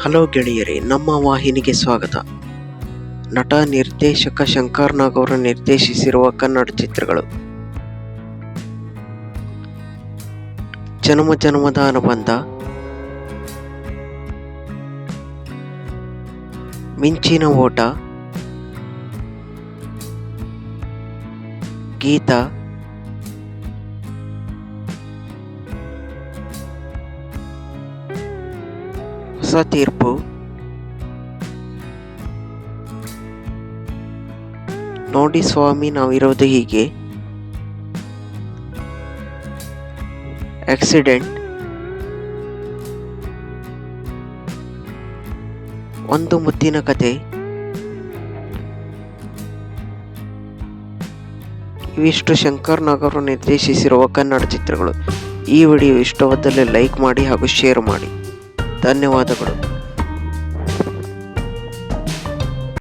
Hello ಗೆಳೆಯರೇ, ನಮ್ಮ ವಾಹಿನಿಗೆ ಸ್ವಾಗತ. ನಟ, ನಿರ್ದೇಶಕ ಶಂಕರ್ ನಾಗ್ ಅವರು ನಿರ್ದೇಶಿಸಿರುವ ಕನ್ನಡ ಚಿತ್ರಗಳು. ಜನ್ಮ ಜನ್ಮದ ಅನುಬಂಧ. ಮಿಂಚಿನ ಓಟ. ಗೀತ. ತೀರ್ಪು. ನೋಡಿ ಸ್ವಾಮಿ, ನಾವಿರೋದು ಹೀಗೆ. ಆಕ್ಸಿಡೆಂಟ್. ಒಂದು ಮುದ್ದಿನ ಕತೆ. ಇವಿಷ್ಟು ಶಂಕರ್ ನಾಗ್ ಅವರು ನಿರ್ದೇಶಿಸಿರುವ ಕನ್ನಡ ಚಿತ್ರಗಳು. ಈ ವಿಡಿಯೋ ಇಷ್ಟವಾದಲ್ಲಿ ಲೈಕ್ ಮಾಡಿ ಹಾಗೂ ಶೇರ್ ಮಾಡಿ. ಧನ್ಯವಾದಗಳು